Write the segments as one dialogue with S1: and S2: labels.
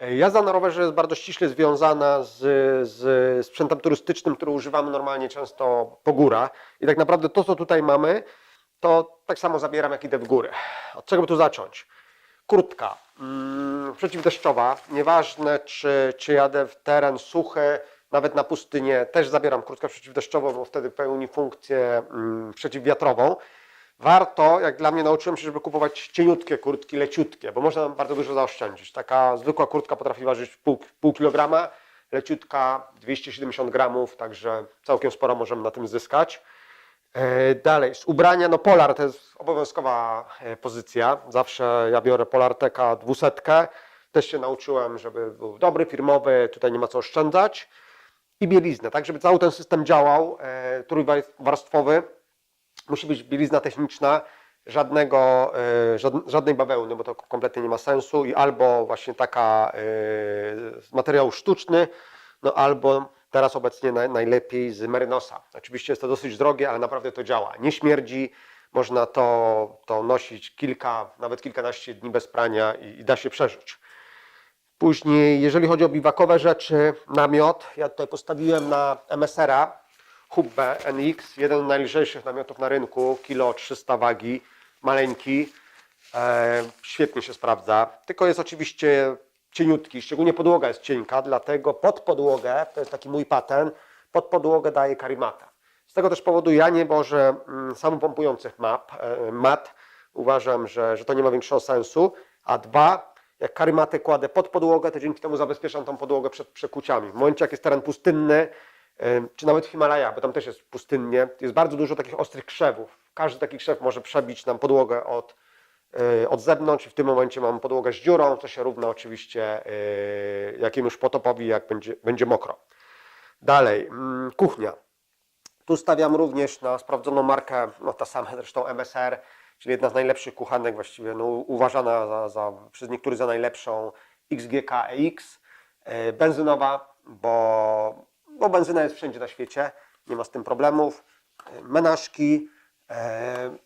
S1: Jazda na rowerze jest bardzo ściśle związana z, z sprzętem turystycznym, który używamy normalnie często po górach. I tak naprawdę to, co tutaj mamy, to tak samo zabieram, jak idę w górę. Od czego by tu zacząć? Kurtka mm, przeciwdeszczowa. Nieważne, czy, czy jadę w teren suchy, nawet na pustynię, też zabieram kurtkę przeciwdeszczową, bo wtedy pełni funkcję mm, przeciwwiatrową. Warto, jak dla mnie nauczyłem się, żeby kupować cieniutkie kurtki, leciutkie, bo można bardzo dużo zaoszczędzić. Taka zwykła kurtka potrafi ważyć pół, pół kilograma, leciutka 270 gramów, także całkiem sporo możemy na tym zyskać. E, Dalej, z ubrania, no Polar to jest obowiązkowa e, pozycja. Zawsze ja biorę Polar Teka 200. Też się nauczyłem, żeby był dobry, firmowy, tutaj nie ma co oszczędzać. I bieliznę, tak żeby cały ten system działał, e, trójwarstwowy. Musi być bielizna techniczna, żadnego, e, żad- żadnej bawełny, bo to kompletnie nie ma sensu i albo właśnie taka e, z materiału sztuczny, no albo teraz obecnie naj, najlepiej z merynosa. Oczywiście jest to dosyć drogie, ale naprawdę to działa. Nie śmierdzi, można to, to nosić kilka, nawet kilkanaście dni bez prania i, i da się przeżyć. Później, jeżeli chodzi o biwakowe rzeczy, namiot, ja tutaj postawiłem na MSR-a Hubbe NX, jeden z najlżejszych namiotów na rynku, kilo 300 wagi, maleńki, e, świetnie się sprawdza, tylko jest oczywiście cieniutki, szczególnie podłoga jest cienka, dlatego pod podłogę, to jest taki mój patent, pod podłogę daję karimata. Z tego też powodu ja nie wożę mm, samopompujących map, e, mat, uważam, że, że to nie ma większego sensu, a dwa, jak karymatę kładę pod podłogę, to dzięki temu zabezpieczam tą podłogę przed przekuciami. W momencie, jak jest teren pustynny, czy nawet w Himalajach, bo tam też jest pustynnie, jest bardzo dużo takich ostrych krzewów. Każdy taki krzew może przebić nam podłogę od, e, od zewnątrz i w tym momencie mam podłogę z dziurą, co się równa oczywiście e, jakiemuś potopowi, jak będzie, będzie mokro. Dalej, mm, kuchnia. Tu stawiam również na sprawdzoną markę, no ta sama zresztą MSR, czyli jedna z najlepszych kuchanek, właściwie no, uważana za, za, przez niektórych za najlepszą XGK EX. E, Benzynowa, bo, bo benzyna jest wszędzie na świecie, nie ma z tym problemów. E, Menażki e,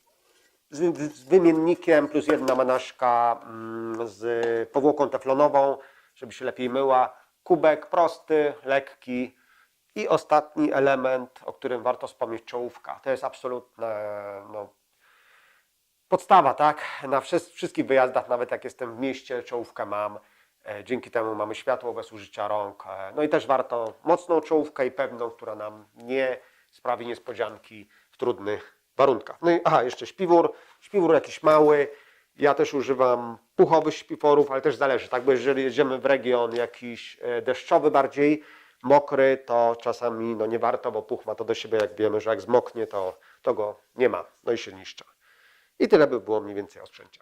S1: z, wy- z wymiennikiem plus jedna menażka mm, z powłoką teflonową, żeby się lepiej myła. Kubek prosty, lekki, i ostatni element, o którym warto wspomnieć, czołówka. To jest absolutne no, podstawa, tak? Na wszy- wszystkich wyjazdach, nawet jak jestem w mieście, czołówkę mam. E, Dzięki temu mamy światło bez użycia rąk. E, No i też warto mocną czołówkę i pewną, która nam nie sprawi niespodzianki w trudnych warunkach. No i aha, jeszcze śpiwór. Śpiwór jakiś mały. Ja też używam puchowych śpiworów, ale też zależy, tak? Bo jeżeli jedziemy w region jakiś e, deszczowy bardziej, mokry, to czasami no nie warto, bo puch ma to do siebie, jak wiemy, że jak zmoknie, to, to go nie ma, no i się niszczy. I tyle by było mniej więcej o sprzęcie.